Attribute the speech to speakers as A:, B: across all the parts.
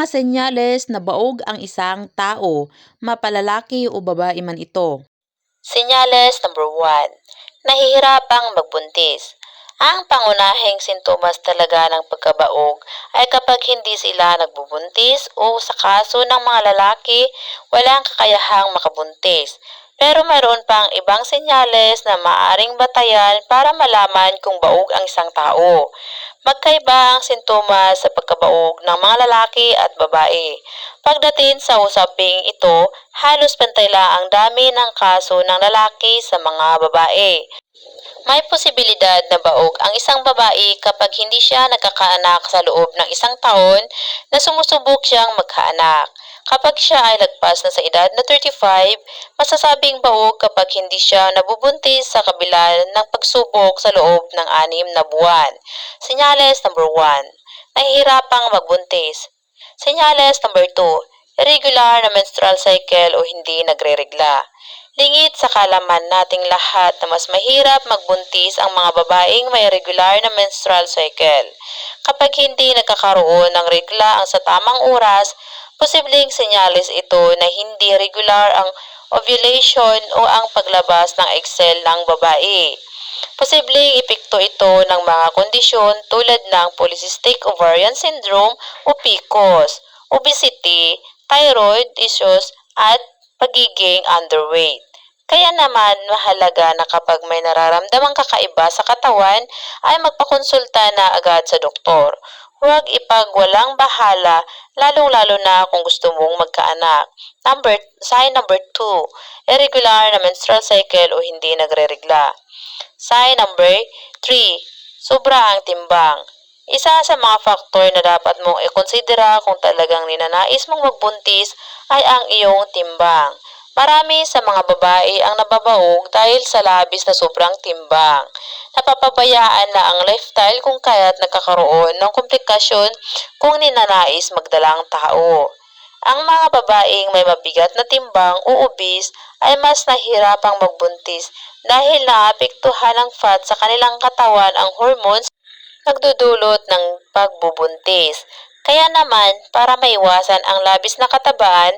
A: mga senyales na baog ang isang tao, mapalalaki o babae man ito.
B: Senyales number 1. Nahihirapang magbuntis. Ang pangunahing sintomas talaga ng pagkabaog ay kapag hindi sila nagbubuntis o sa kaso ng mga lalaki, walang kakayahang makabuntis. Pero mayroon pang ibang senyales na maaring batayan para malaman kung baog ang isang tao. Magkaiba ang sintomas sa pagkabaog ng mga lalaki at babae. Pagdating sa usaping ito, halos pantay ang dami ng kaso ng lalaki sa mga babae. May posibilidad na baog ang isang babae kapag hindi siya nagkakaanak sa loob ng isang taon na sumusubok siyang magkaanak. Kapag siya ay lagpas na sa edad na 35, masasabing baog kapag hindi siya nabubuntis sa kabila ng pagsubok sa loob ng anim na buwan. Senyales number 1. Nahihirapang magbuntis. Senyales number 2. Irregular na menstrual cycle o hindi nagre-regla. Lingit sa kalaman nating lahat na mas mahirap magbuntis ang mga babaeng may regular na menstrual cycle. Kapag hindi nagkakaroon ng regla ang sa tamang oras, posibleng senyales ito na hindi regular ang ovulation o ang paglabas ng egg cell ng babae. Posibleng epekto ito ng mga kondisyon tulad ng polycystic ovarian syndrome o PCOS, obesity, thyroid issues, at pagiging underweight. Kaya naman mahalaga na kapag may nararamdamang kakaiba sa katawan ay magpakonsulta na agad sa doktor. Huwag ipagwalang bahala, lalong-lalo na kung gusto mong magkaanak. Number, sign number 2, irregular na menstrual cycle o hindi nagre-regla. Sign number 3, sobra ang timbang. Isa sa mga faktor na dapat mong ikonsidera kung talagang ninanais mong magbuntis ay ang iyong timbang. Marami sa mga babae ang nababaog dahil sa labis na sobrang timbang. Napapabayaan na ang lifestyle kung kaya't nagkakaroon ng komplikasyon kung ninanais magdalang tao. Ang mga babaeng may mabigat na timbang o obese ay mas nahirapang magbuntis dahil naapektuhan ng fat sa kanilang katawan ang hormones nagdudulot ng pagbubuntis. Kaya naman, para maiwasan ang labis na katabaan,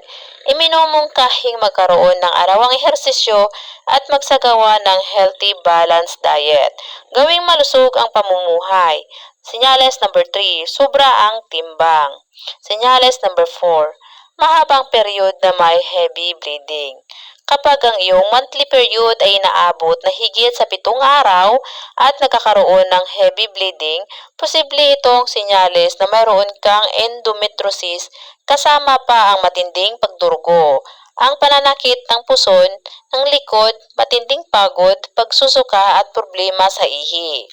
B: iminumungkahing magkaroon ng arawang ehersisyo at magsagawa ng healthy balanced diet. Gawing malusog ang pamumuhay. Senyales number 3, sobra ang timbang. Senyales number 4, mahabang period na may heavy bleeding. Kapag ang iyong monthly period ay inaabot na higit sa pitong araw at nagkakaroon ng heavy bleeding, posible itong senyales na mayroon kang endometriosis kasama pa ang matinding pagdurugo ang pananakit ng puson, ng likod, matinding pagod, pagsusuka at problema sa ihi.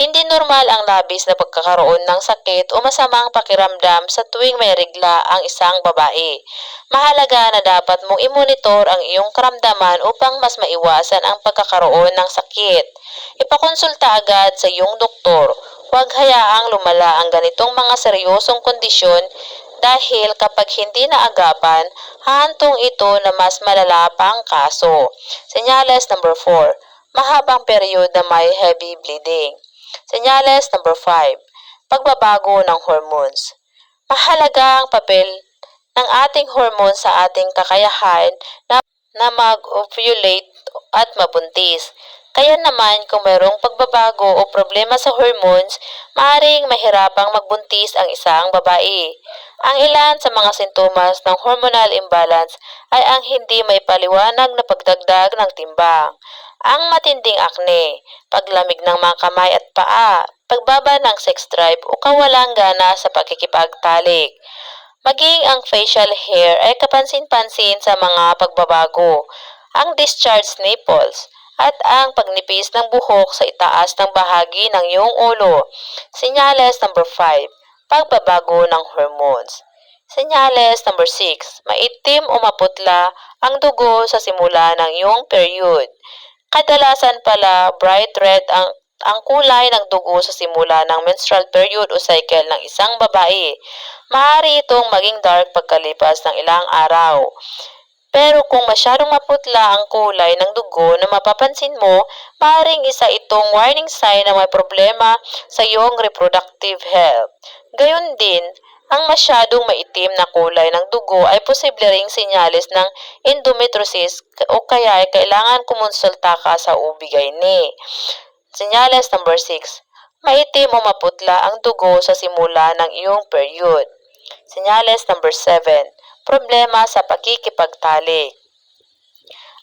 B: Hindi normal ang labis na pagkakaroon ng sakit o masamang pakiramdam sa tuwing may regla ang isang babae. Mahalaga na dapat mong imonitor ang iyong karamdaman upang mas maiwasan ang pagkakaroon ng sakit. Ipakonsulta agad sa iyong doktor. Huwag hayaang lumala ang ganitong mga seryosong kondisyon dahil kapag hindi naagapan, hahantong ito na mas malala pang kaso. Senyales number 4, mahabang period na may heavy bleeding. Senyales number 5, pagbabago ng hormones. Mahalaga ang papel ng ating hormones sa ating kakayahan na, na mag-ovulate at mabuntis. Kaya naman kung mayroong pagbabago o problema sa hormones, maaaring mahirapang magbuntis ang isang babae. Ang ilan sa mga sintomas ng hormonal imbalance ay ang hindi may paliwanag na pagdagdag ng timbang, ang matinding akne, paglamig ng mga kamay at paa, pagbaba ng sex drive o kawalang gana sa pagkikipagtalik. Maging ang facial hair ay kapansin-pansin sa mga pagbabago, ang discharged nipples, at ang pagnipis ng buhok sa itaas ng bahagi ng iyong ulo. Senyales number 5, pagbabago ng hormones. Senyales number 6, maitim o maputla ang dugo sa simula ng iyong period. Kadalasan pala bright red ang ang kulay ng dugo sa simula ng menstrual period o cycle ng isang babae. Maaari itong maging dark pagkalipas ng ilang araw. Pero kung masyadong maputla ang kulay ng dugo na mapapansin mo, maaaring isa itong warning sign na may problema sa iyong reproductive health. Gayon din, Ang masyadong maitim na kulay ng dugo ay posible ring sinyalis ng endometriosis o kaya ay kailangan kumonsulta ka sa OB-GYN. Senyales number 6. Maitim o maputla ang dugo sa simula ng iyong period. Senyales number 7. Problema sa pakikipagtalik.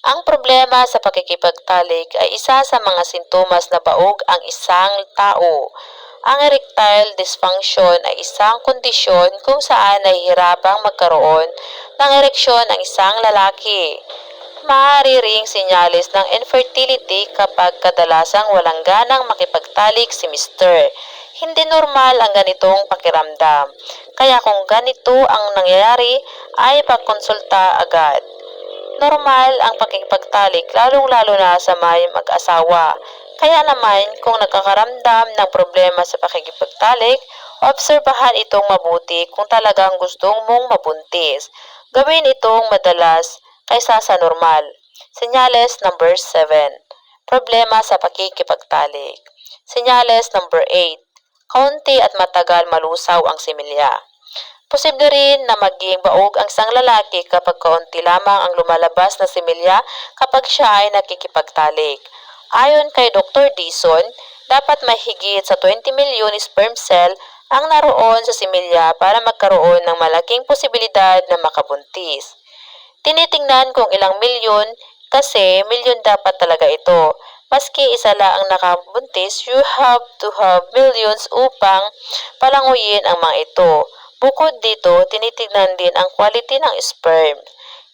B: Ang problema sa pakikipagtalik ay isa sa mga sintomas na baog ang isang tao. Ang erectile dysfunction ay isang kondisyon kung saan nahihirapang magkaroon ng ereksyon ang isang lalaki. Maaari ring sinyalis ng infertility kapag kadalasang walang ganang makipagtalik si Mr. Hindi normal ang ganitong pakiramdam. Kaya kung ganito ang nangyayari, ay pagkonsulta agad. Normal ang pakikipagtalik lalong-lalo na sa may mag-asawa. Kaya naman kung nakakaramdam ng problema sa pakikipagtalik, obserbahan itong mabuti kung talagang gustong mong mabuntis. Gawin itong madalas kaysa sa normal. Senyales number 7. Problema sa pakikipagtalik. Senyales number 8. Kaunti at matagal malusaw ang similya. Posible rin na maging baog ang isang lalaki kapag kaunti lamang ang lumalabas na similya kapag siya ay nakikipagtalik. Ayon kay Dr. Dison, dapat mahigit sa 20 milyon sperm cell ang naroon sa similya para magkaroon ng malaking posibilidad na makabuntis. Tinitingnan kung ilang milyon kasi milyon dapat talaga ito. Maski isa lang ang nakabuntis, you have to have millions upang palanguyin ang mga ito. Bukod dito, tinitignan din ang quality ng sperm.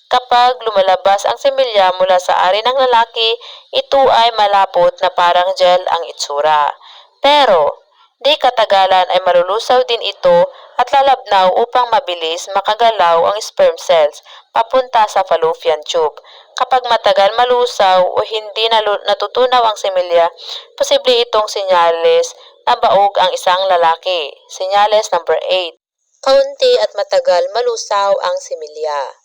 B: Kapag lumalabas ang semilya mula sa ari ng lalaki, ito ay malapot na parang gel ang itsura. Pero, di katagalan ay malulusaw din ito at lalabnaw upang mabilis makagalaw ang sperm cells papunta sa fallopian tube. Kapag matagal malusaw o hindi natutunaw ang semilya, posible itong senyales na baog ang isang lalaki. Senyales number 8. Kaunti at matagal malusaw ang similya.